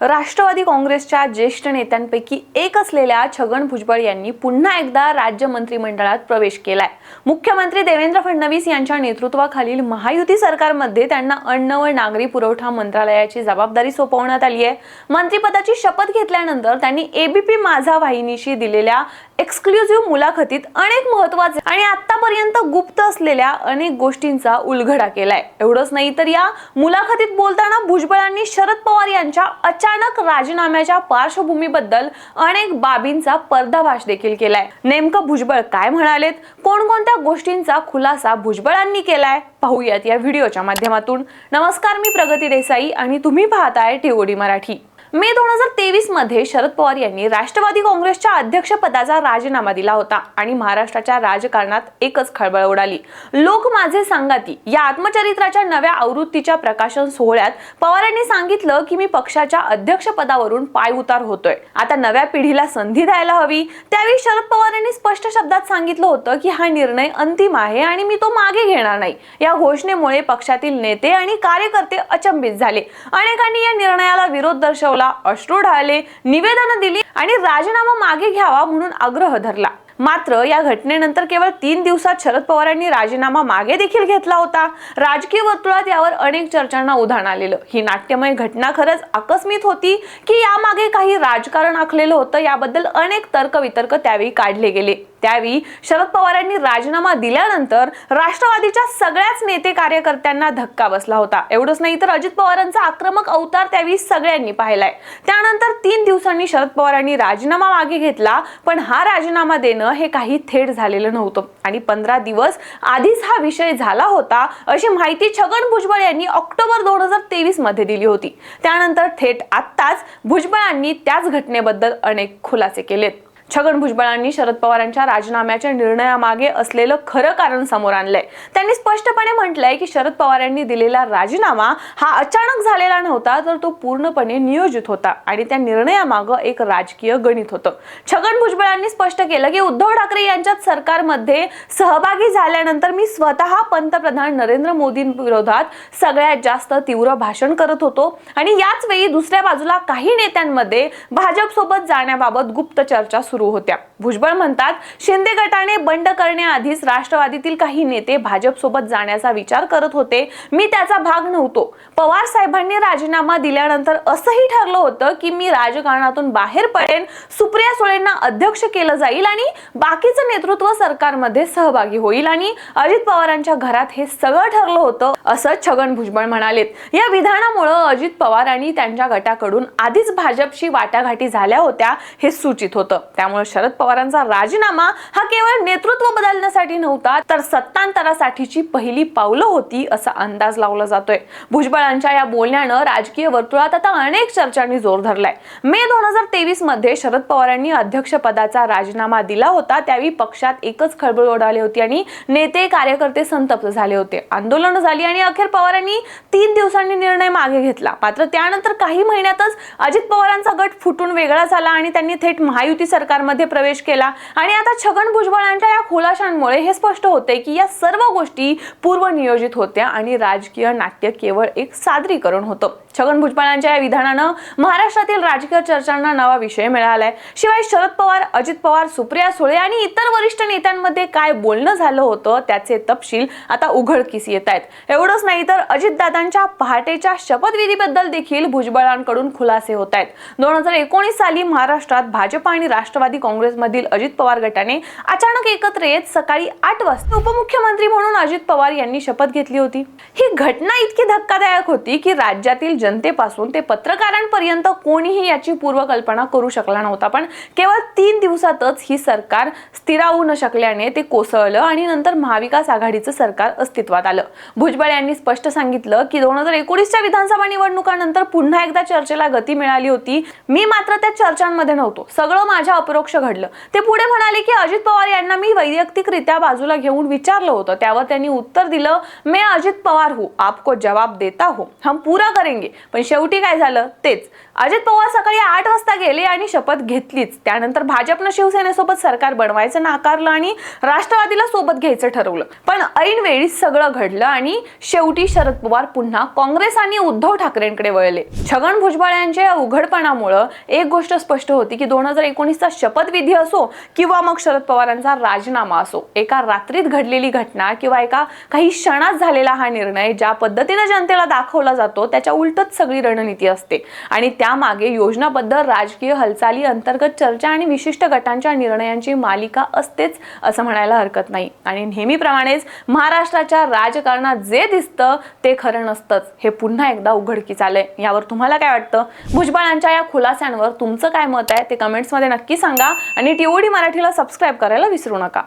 राष्ट्रवादी काँग्रेसच्या ज्येष्ठ नेत्यांपैकी एक असलेल्या छगन भुजबळ यांनी पुन्हा एकदा राज्य मंत्रिमंडळात प्रवेश केलाय. मुख्यमंत्री देवेंद्र फडणवीस यांच्या नेतृत्वाखालील महायुती सरकारमध्ये त्यांना अन्न व नागरी पुरवठा मंत्रालयाची जबाबदारी सोपवण्यात आली आहे मंत्रिपदाची शपथ घेतल्यानंतर त्यांनी एबीपी माझा वाहिनीशी दिलेल्या एक्सक्लुझिव्ह मुलाखतीत अनेक महत्त्वाचे आणि आतापर्यंत गुप्त असलेल्या अनेक गोष्टींचा उलगडा केलाय. एवढंच नाही तर या मुलाखतीत बोलताना भुजबळांनी शरद पवार यांच्या अचानक राजीनाम्याच्या पार्श्वभूमीबद्दल अनेक बाबींचा पर्दाभाष देखील केलाय. नेमकं भुजबळ काय म्हणालेत? कोणकोणत्या गोष्टींचा खुलासा भुजबळांनी केलाय? पाहूयात या व्हिडिओच्या माध्यमातून. नमस्कार मी प्रगती देसाई आणि तुम्ही पाहताय टीओडी मराठी. मे दोन हजार तेवीसमध्ये शरद पवार यांनी राष्ट्रवादी काँग्रेसच्या अध्यक्षपदाचा राजीनामा दिला होता आणि महाराष्ट्राच्या राजकारणात एकच खळबळ उडाली. लोक माझे सांगाती या आत्मचरित्राच्या नव्या आवृत्तीच्या प्रकाशन सोहळ्यात पवार यांनी सांगितलं की मी पक्षाच्या अध्यक्षपदावरून पाय उतार होतोय. आता नव्या पिढीला संधी द्यायला हवी. त्यावेळी शरद पवार यांनी स्पष्ट शब्दात सांगितलं होतं की हा निर्णय अंतिम आहे आणि मी तो मागे घेणार नाही. या घोषणेमुळे पक्षातील नेते आणि कार्यकर्ते अचंबित झाले. अनेकांनी या निर्णयाला विरोध दर्शवला अश्रू ढाळले निवेदनं दिली आणि राजीनामा मागे घ्यावा म्हणून आग्रह धरला. मात्र या घटनेनंतर केवळ तीन दिवसात शरद पवारांनी राजीनामा मागे देखील घेतला होता. राजकीय वर्तुळात यावर अनेक चर्चांना उधाण आलेलं. ही नाट्यमय घटना खरंच आकस्मित होती की यामागे काही राजकारण आखलेलं होतं याबद्दल अनेक तर्कवितर्क त्यावेळी काढले गेले. त्यावेळी शरद पवारांनी राजीनामा दिल्यानंतर राष्ट्रवादीच्या सगळ्याच नेते कार्यकर्त्यांना धक्का बसला होता. एवढंच नाही तर अजित पवारांचा आक्रमक अवतार त्यावेळी सगळ्यांनी पाहिलाय. त्यानंतर तीन दिवसांनी शरद पवारांनी राजीनामा मागे घेतला पण हा राजीनामा देणं हे काही थेट झालेलं नव्हतं. आणि पंधरा दिवस आधीच हा विषय झाला होता अशी माहिती छगन भुजबळ यांनी ऑक्टोबर दोन हजार तेवीसमध्ये दिली होती. त्यानंतर थेट आत्ताच भुजबळांनी त्याच घटनेबद्दल अनेक खुलासे केलेत. छगन भुजबळांनी शरद पवारांच्या राजीनाम्याच्या निर्णयामागे असलेलं खरं कारण समोर आणलंय. त्यांनी स्पष्टपणे म्हटलंय की शरद पवार यांनी दिलेला राजीनामा हा अचानक झालेला नव्हता तर तो पूर्णपणे नियोजित होता आणि त्या निर्णयामागं एक राजकीय गणित होतं. छगन भुजबळांनी स्पष्ट केलं की उद्धव ठाकरे यांच्यात सरकारमध्ये सहभागी झाल्यानंतर मी स्वतः पंतप्रधान नरेंद्र मोदींविरोधात सगळ्यात जास्त तीव्र भाषण करत होतो आणि याच वेळी दुसऱ्या बाजूला काही नेत्यांमध्ये भाजप सोबत जाण्याबाबत गुप्त चर्चा सुरू होत्या. भुजबळ म्हणतात शिंदे गटाने बंड करण्याआधीच राष्ट्रवादीतील काही नेते भाजप सोबत जाण्याचा विचार करत होते. मी त्याचा भाग नव्हतो. पवार साहेबांनी राजीनामा दिल्यानंतर असंही ठरलं होतं की मी राजकारणातून बाहेर पडेन सुप्रिया सुळेंना अध्यक्ष केलं जाईल आणि बाकीचं नेतृत्व सरकारमध्ये सहभागी होईल आणि अजित पवारांच्या घरात हे सगळं ठरलं होतं असं छगन भुजबळ म्हणालेत या विधानामुळं अजित पवार आणि त्यांच्या गटाकडून आधीच भाजपशी वाटाघाटी झाल्या होत्या हे सूचित होतं. त्यामुळे शरद पवारांचा राजीनामा हा केवळ नेतृत्व बदलण्यासाठी नव्हता तर सत्तांतरासाठीची पहिली पावलं होती असा अंदाज लावला जातोय. भुजबळांच्या या बोलण्यानं राजकीय वर्तुळात आता अनेक चर्चांनी जोर धरलाय. मे दोन हजार तेवीसमध्ये शरद पवारांनी अध्यक्षपदाचा राजीनामा दिला होता त्यावेळी पक्षात एकच खळबळ उडाली होती आणि नेते कार्यकर्ते संतप्त झाले होते. आंदोलन झाली आणि अखेर पवारांनी तीन दिवसांनी निर्णय मागे घेतला. मात्र त्यानंतर काही महिन्यातच अजित पवारांचा गट फुटून वेगळा झाला आणि त्यांनी थेट महायुती सरकारमध्ये प्रवेश केला. आणि आता छगन भुजबळांच्या या खुलाशांमुळे हे स्पष्ट होते की या सर्व गोष्टी पूर्वनियोजित होत्या आणि राजकीय नाट्य केवळ एक सादरीकरण होतं. छगन भुजबळांच्या या विधानानं महाराष्ट्रातील राजकीय चर्चांना नवा विषय मिळालाय. शिवाय शरद पवार अजित पवार सुप्रिया सुळे आणि इतर वरिष्ठ नेत्यांमध्ये काय बोलणं झालं होतं त्याचे तपशील आता उघडकीस येत आहेत एवढंच नाही तर अजितदादांच्या पहाटेच्या शपथविधीबद्दल देखील भुजबळांकडून खुलासे होत आहेत. दोन हजार एकोणीस साली महाराष्ट्रात भाजप आणि राष्ट्रवादी काँग्रेसमधील अजित पवार गटाने अचानक एकत्र येत सकाळी आठ वाजता उपमुख्यमंत्री म्हणून अजित पवार यांनी शपथ घेतली होती. ही घटना इतकी धक्कादायक होती की राज्यातील जनतेपासून ते पत्रकारांपर्यंत कोणीही याची पूर्वकल्पना करू शकला नव्हता. पण केवळ तीन दिवसातच ही सरकार स्थिरावू न शकल्याने ते कोसळलं आणि नंतर महाविकास आघाडीचं सरकार अस्तित्वात आलं. भुजबळ यांनी स्पष्ट सांगितलं की दोन हजार एकोणीसच्या विधानसभा निवडणुकानंतर पुन्हा एकदा चर्चेला गती मिळाली होती. मी मात्र त्या चर्चांमध्ये नव्हतो. सगळं माझ्या अपरोक्ष घडलं. ते पुढे म्हणाले की अजित पवार यांना मी वैयक्तिकरित्या बाजूला घेऊन विचारलं होतं. त्यावर त्यांनी उत्तर दिलं मैं अजित पवार हूँ. आपको जवाब देता हो. हम पूरा करेंगे. पण शेवटी काय झालं? तेच. अजित पवार सकाळी आठ वाजता गेले आणि शपथ घेतलीच. त्यानंतर भाजपनं शिवसेनेसोबत सरकार बनवायचं नाकारलं आणि राष्ट्रवादीला सोबत घ्यायचं ठरवलं. पण ऐन वेळी सगळं घडलं आणि शेवटी शरद पवार पुन्हा काँग्रेस आणि उद्धव ठाकरेंकडे वळले. छगन भुजबळ यांच्या या उघडपणामुळं एक गोष्ट स्पष्ट होती की दोन हजार एकोणीसचा शपथविधी असो किंवा मग शरद पवारांचा राजीनामा असो एका रात्रीत घडलेली घटना किंवा एका काही क्षणात झालेला हा निर्णय ज्या पद्धतीने जनतेला दाखवला जातो त्याच्या उलटच सगळी रणनीती असते. आणि त्यामागे योजनाबद्ध राजकीय हालचाली अंतर्गत चर्चा आणि विशिष्ट गटांच्या निर्णयांची मालिका असतेच असं म्हणायला हरकत नाही. आणि नेहमीप्रमाणेच महाराष्ट्राच्या राजकारणात जे जे दिसतं ते खरं नसतंच. हे पुन्हा एकदा उघडकीस आलंय. यावर तुम्हाला काय वाटतं? भुजबळांच्या या खुलास्यांवर तुमचं काय मत आहे? ते कमेंट्समध्ये नक्की सांगा. आणि टीओडी मराठीला सबस्क्राईब करायला विसरू नका.